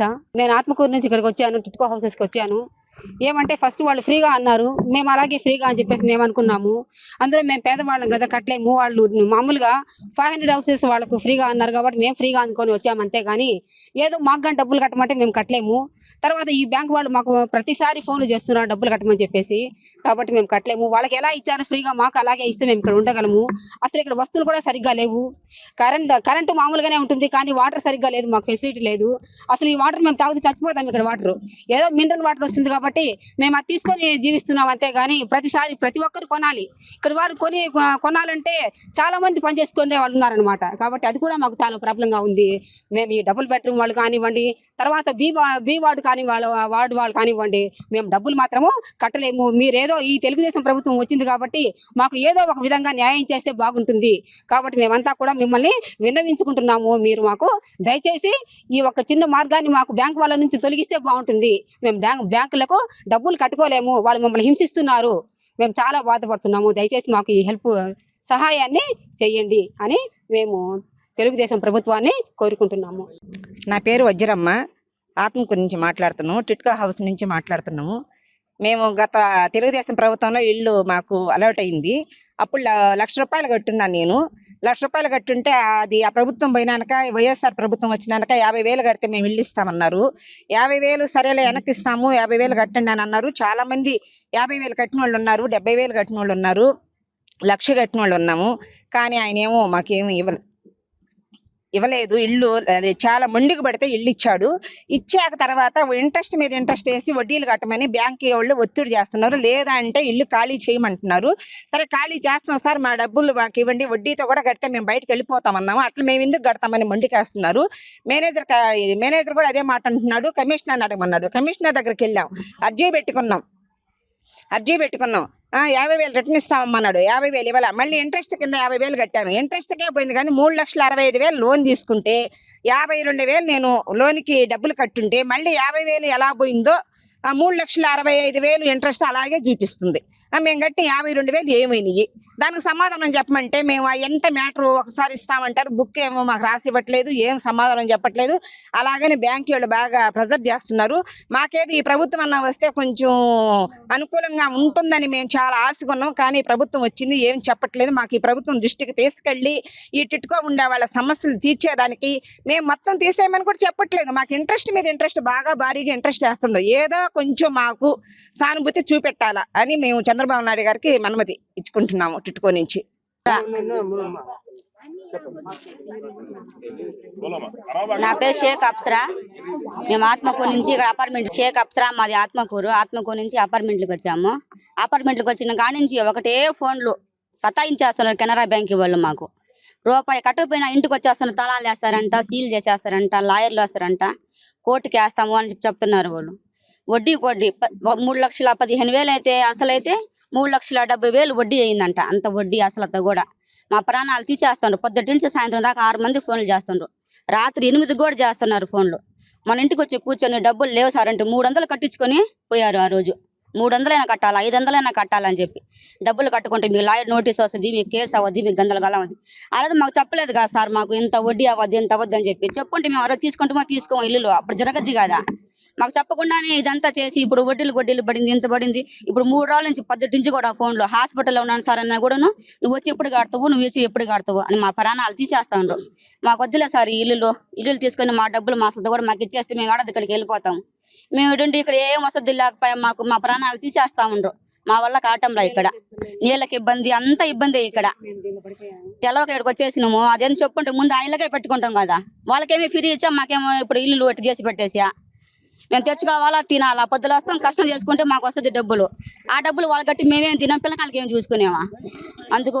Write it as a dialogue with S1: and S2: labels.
S1: Sir నేను ఆత్మకూరు నుంచి ఇక్కడికి వచ్చాను టిట్కో హౌసెస్కి వచ్చాను. ఏమంటే ఫస్ట్ వాళ్ళు ఫ్రీగా అన్నారు. మేము అలాగే ఫ్రీగా అని చెప్పేసి మేము అనుకున్నాము అందులో మేము పేదవాళ్ళం కదా కట్టలేము. వాళ్ళు మామూలుగా ఫైవ్ హండ్రెడ్ హౌసెస్ వాళ్ళకు ఫ్రీగా అన్నారు కాబట్టి మేము ఫ్రీగా అనుకొని వచ్చాము అంతే కానీ ఏదో మాకు కానీ డబ్బులు కట్టమంటే మేము కట్టలేము. తర్వాత ఈ బ్యాంక్ వాళ్ళు మాకు ప్రతిసారి ఫోన్లు చేస్తున్నారు డబ్బులు కట్టమని చెప్పేసి. కాబట్టి మేము కట్టలేము. వాళ్ళకి ఎలా ఇచ్చారు ఫ్రీగా మాకు అలాగే ఇస్తే మేము ఇక్కడ ఉండగలము. అసలు ఇక్కడ వస్తువులు కూడా సరిగ్గా లేవు. కరెంట్ కరెంటు మామూలుగానే ఉంటుంది కానీ వాటర్ సరిగ్గా లేదు మాకు ఫెసిలిటీ లేదు. అసలు ఈ వాటర్ మేము తాగితే చచ్చిపోతాం ఇక్కడ వాటర్ ఏదో మినరల్ వాటర్ వస్తుంది కాబట్టి కాబట్టి మేము అది తీసుకొని జీవిస్తున్నాం అంతే కానీ ప్రతిసారి ప్రతి ఒక్కరు కొనాలి. ఇక్కడ వారు కొని కొనాలంటే చాలామంది పనిచేసుకునే పని చేసుకునే వాళ్ళు ఉన్నారనమాట కాబట్టి అది కూడా మాకు చాలా ప్రాబ్లంగా ఉంది. మేము ఈ డబుల్ బెడ్రూమ్ వాళ్ళు కానివ్వండి తర్వాత బీ బీ వార్డు కాని వాళ్ళ వార్డు వాళ్ళు కానివ్వండి మేము డబ్బులు మాత్రము కట్టలేము. మీరేదో ఈ తెలుగుదేశం ప్రభుత్వం వచ్చింది కాబట్టి మాకు ఏదో ఒక విధంగా న్యాయం చేస్తే బాగుంటుంది. కాబట్టి మేమంతా కూడా మిమ్మల్ని విన్నవించుకుంటున్నాము. మీరు మాకు దయచేసి ఈ ఒక చిన్న మార్గాన్ని మాకు బ్యాంక్ వాళ్ళ నుంచి తొలగిస్తే బాగుంటుంది. మేము బ్యాంక్ బ్యాంకులకు డబ్బులు కట్టుకోలేము వాళ్ళు మమ్మల్ని హింసిస్తున్నారు. మేము చాలా బాధపడుతున్నాము. దయచేసి మాకు ఈ హెల్ప్ సహాయాన్ని చేయండి అని మేము తెలుగుదేశం ప్రభుత్వాన్ని కోరుకుంటున్నాము.
S2: నా పేరు వజ్రమ్మ. ఆత్మకూరు నుంచి మాట్లాడుతున్నాము. టిట్కా హౌస్ నుంచి మాట్లాడుతున్నాము. మేము గత తెలుగుదేశం ప్రభుత్వంలో ఇల్లు మాకు అలర్ట్ అయింది అప్పుడు లక్ష రూపాయలు కట్టున్నాను నేను. లక్ష రూపాయలు కట్టుంటే అది ఆ ప్రభుత్వం పోయినాక వైఎస్ఆర్ ప్రభుత్వం వచ్చినాక యాభై వేలు కడితే మేము ఇల్లు ఇస్తామన్నారు. యాభై వేలు సరేలే వెనక్కి ఇస్తాము యాభై వేలు కట్టండి అని అన్నారు. చాలా మంది యాభై వేలు కట్టిన వాళ్ళు ఉన్నారు డెబ్బై వేలు కట్టిన వాళ్ళు ఉన్నారు లక్ష కట్టిన వాళ్ళు ఉన్నాము. కానీ ఆయన ఏమో మాకేమి ఇవ్వలేదు ఇవ్వలేదు. ఇల్లు చాలా మొండికి పడితే ఇల్లు ఇచ్చాడు. ఇచ్చాక తర్వాత ఇంట్రెస్ట్ మీద ఇంట్రెస్ట్ వేసి వడ్డీలు కట్టమని బ్యాంక్ వాళ్ళు ఒత్తిడి చేస్తున్నారు. లేదా అంటే ఇల్లు ఖాళీ చేయమంటున్నారు. సరే ఖాళీ చేస్తున్నాం సార్ మా డబ్బులు మాకు ఇవ్వండి. వడ్డీతో కూడా కడితే మేము బయటకు వెళ్ళిపోతామన్నాము అట్లా మేము ఎందుకు కడతామని మొండికేస్తున్నారు. మేనేజర్ మేనేజర్ కూడా అదే మాట అంటున్నాడు. కమిషనర్ అడగమన్నాడు. కమిషనర్ దగ్గరికి వెళ్ళాం. అర్జీ పెట్టుకున్నాం. అర్జీ పెట్టుకున్నాం. యాభై వేలు రిటర్న్ ఇస్తామన్నాడు యాభై వేలు ఇవ్వాల? మళ్ళీ ఇంట్రెస్ట్ కింద యాభై వేలు కట్టాను. ఇంట్రెస్ట్కే పోయింది కానీ మూడు లక్షల అరవై ఐదు వేలు లోన్ తీసుకుంటే యాభై రెండు వేలు నేను లోన్కి డబ్బులు కట్టుంటే మళ్ళీ యాభై వేలు ఎలా పోయిందో ఆ మూడు లక్షల అరవై ఐదు వేలు ఇంట్రెస్ట్ అలాగే చూపిస్తుంది. మేము కట్టిన యాభై రెండు వేలు ఏమైనాయి? దానికి సమాధానం చెప్పమంటే మేము ఆ ఎంత మ్యాటర్ ఒకసారి ఇస్తామంటారు బుక్ ఏమో మాకు రాసి ఇవ్వట్లేదు ఏం సమాధానం చెప్పట్లేదు. అలాగని బ్యాంక్ వాళ్ళు బాగా ప్రెజర్ చేస్తున్నారు. మాకేది ఈ ప్రభుత్వం అన్న వస్తే కొంచెం అనుకూలంగా ఉంటుందని మేము చాలా ఆశకున్నాం కానీ ప్రభుత్వం వచ్చింది ఏం చెప్పట్లేదు. మాకు ఈ ప్రభుత్వం దృష్టికి తీసుకెళ్ళి ఈ టిట్కో ఉండే వాళ్ళ సమస్యలు తీర్చేదానికి మేము మొత్తం తీసేయమని కూడా చెప్పట్లేదు. మాకు ఇంట్రెస్ట్ మీద ఇంట్రెస్ట్ బాగా భారీగా ఇంట్రెస్ట్ చేస్తుండవు ఏదో కొంచెం మాకు సానుభూతి చూపెట్టాలా అని మేము చంద్రబాబు నాయుడు గారికి మనమది ఇచ్చుకుంటున్నాము టిట్కో నుంచి.
S3: నా పేరు షేక్ అప్సరా. మేము ఆత్మకూరు నుంచి ఇక్కడ అపార్ట్మెంట్ షేక్ అప్సరా మాది ఆత్మకూరు. ఆత్మకూరు నుంచి అపార్ట్మెంట్లకు వచ్చాము. అపార్ట్మెంట్లకు వచ్చిన కాడి నుంచి ఒకటే ఫోన్లు సతాయించేస్తున్నారు కెనరా బ్యాంక్ వాళ్ళు మాకు. రూపాయి కట్టకపోయినా ఇంటికి వచ్చేస్తున్నారు తలాలు వేస్తారంట సీల్ చేసేస్తారంట లాయర్లు వేస్తారంట కోర్టుకి వేస్తాము అని చెప్తున్నారు వాళ్ళు. వడ్డీ వడ్డీ ప- మూడు లక్షల పదిహేను వేలు అయితే అసలైతే మూడు లక్షల డెబ్బై వేలు వడ్డీ అయిందంట. అంత వడ్డీ అసలు కూడా. మా ప్రాణాలు తీసేస్తుండ్రు. పొద్దుటి నుంచి సాయంత్రం దాకా ఆరు మంది ఫోన్లు చేస్తుండ్రు. రాత్రి ఎనిమిది కూడా చేస్తున్నారు ఫోన్లు. మన ఇంటికి వచ్చి కూర్చొని డబ్బులు లేవు సార్ అంటే మూడు వందలు కట్టించుకొని పోయారు ఆ రోజు. మూడు వందలైనా కట్టాలి? ఐదు వందలైనా కట్టాలని చెప్పి. డబ్బులు కట్టుకుంటే మీకు లాయర్ నోటీస్ వస్తుంది మీకు కేసు అవ్వద్ది మీకు గందరగోళం అవుద్ది ఆ రోజు మాకు చెప్పలేదు కదా సార్ మాకు ఇంత వడ్డీ అవ్వద్ది ఇంత అవ్వద్దు అని చెప్పి. చెప్పుకుంటే మేము ఎవరో తీసుకుంటామో తీసుకోమో ఇల్లులో? అప్పుడు జరగద్ది కదా. మాకు చెప్పకుండానే ఇదంతా చేసి ఇప్పుడు వడ్డీలు వడ్డీలు పడింది ఇంత పడింది. ఇప్పుడు మూడు రోజుల నుంచి పద్దెటి నుంచి కూడా ఫోన్లో హాస్పిటల్లో ఉన్నాను సార్ అన్నా కూడాను నువ్వు వచ్చి ఎప్పుడు కడతావు నువ్వు వచ్చి ఎప్పుడు కడతావు అని మా ప్రాణాలు తీసేస్తా ఉండరు మాకు వద్దులే సార్ ఈ ఇల్లులో ఇల్లులు తీసుకొని మా డబ్బులు మా సొంత కూడా మాకు ఇచ్చేస్తే మేము ఆడది ఇక్కడికి వెళ్ళిపోతాం. మేము ఇటుండి ఇక్కడ ఏం వసతి లేకపోయా మాకు మా ప్రాణాలు తీసేస్తా ఉండ్రు మా వల్ల కావటంలా ఇక్కడ. నీళ్ళకి ఇబ్బంది అంత ఇబ్బంది ఇక్కడ. తెలవక ఇక్కడికి వచ్చేసినాము. అదేం చెప్పుకుంటే ముందు ఆయనలకే పెట్టుకుంటాం కదా. వాళ్ళకేమీ ఫ్రీ ఇచ్చాం మాకేమో ఇప్పుడు ఇల్లు ఒకటి చేసి పెట్టేసా. మేము తెచ్చుకోవాలా తినాలా పొద్దులు వస్తాం కష్టం చేసుకుంటే మాకు వస్తుంది డబ్బులు. ఆ డబ్బులు వాళ్ళ కట్టి మేమేం తినాం పిల్లకాయలకి ఏం చూసుకునేవా అందుకు